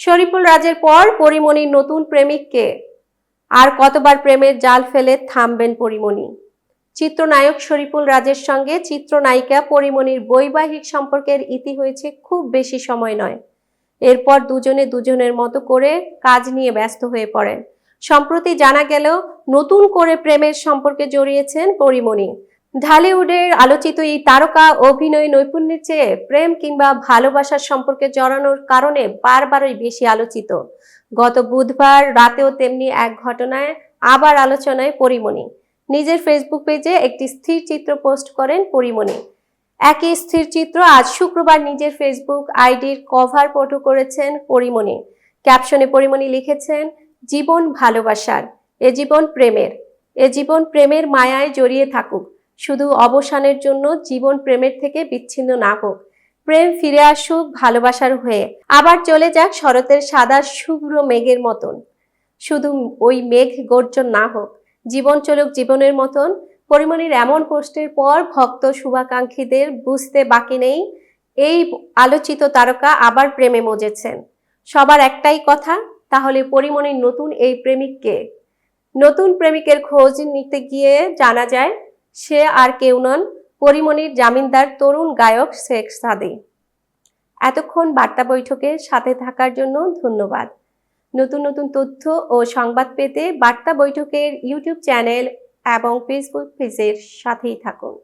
শরীফুল রাজের পর পরিমণির নতুন প্রেমিককে, আর কতবার প্রেমের জাল ফেলে থামবেন পরিমণি। চিত্রনায়ক শরীফুল রাজের সঙ্গে চিত্রনায়িকা পরিমণির বৈবাহিক সম্পর্কের ইতি হয়েছে খুব বেশি সময় নয়। এরপর দুজনে দুজনের মতো করে কাজ নিয়ে ব্যস্ত হয়ে পড়েন। সম্প্রতি জানা গেল, নতুন করে প্রেমের সম্পর্কে জড়িয়েছেন পরিমণি। ঢালিউডের আলোচিত এই তারকা, অভিনয় নৈপুণ্যের চেয়ে প্রেম কিংবা ভালোবাসার সম্পর্কে জড়ানোর কারণে বারবারই বেশি আলোচিত। গত বুধবার রাতেও তেমনি এক ঘটনায় আবার আলোচনায় পরিমণি। নিজের ফেসবুক পেজে একটি স্থির চিত্র পোস্ট করেন পরিমণি। একই স্থির চিত্র আজ শুক্রবার নিজের ফেসবুক আইডির কভার ফটো করেছেন পরিমণি। ক্যাপশনে পরিমণি লিখেছেন, জীবন ভালোবাসার, এ জীবন প্রেমের, এ জীবন প্রেমের মায়ায় জড়িয়ে থাকুক। শুধু অবসানের জন্য জীবন প্রেমের থেকে বিচ্ছিন্ন না হোক প্রেম ফিরে আসুক ভালোবাসার হয়ে। আবার চলে যাক শরতের সাদা শুভ্র মেঘের মতন। শুধু ওই মেঘ গর্জন না হোক, জীবন চলুক জীবনের মতন। পরিমণির এমন পোস্টের পর ভক্ত শুভাকাঙ্ক্ষীদের বুঝতে বাকি নেই। এই আলোচিত তারকা আবার প্রেমে মজেছেন। সবার একটাই কথা, তাহলে পরিমণির নতুন এই প্রেমিককে। নতুন প্রেমিকের খোঁজ নিতে গিয়ে জানা যায় সে আর কেউ নন পরিমণির জামিনদার তরুণ গায়ক শেখ সাদে। এতক্ষণ বার্তা বৈঠকে সাথে থাকার জন্য ধন্যবাদ। নতুন নতুন তথ্য ও সংবাদ পেতে বার্তা বৈঠকের ইউটিউব চ্যানেল এবং ফেসবুক পেজের সাথেই থাকুন।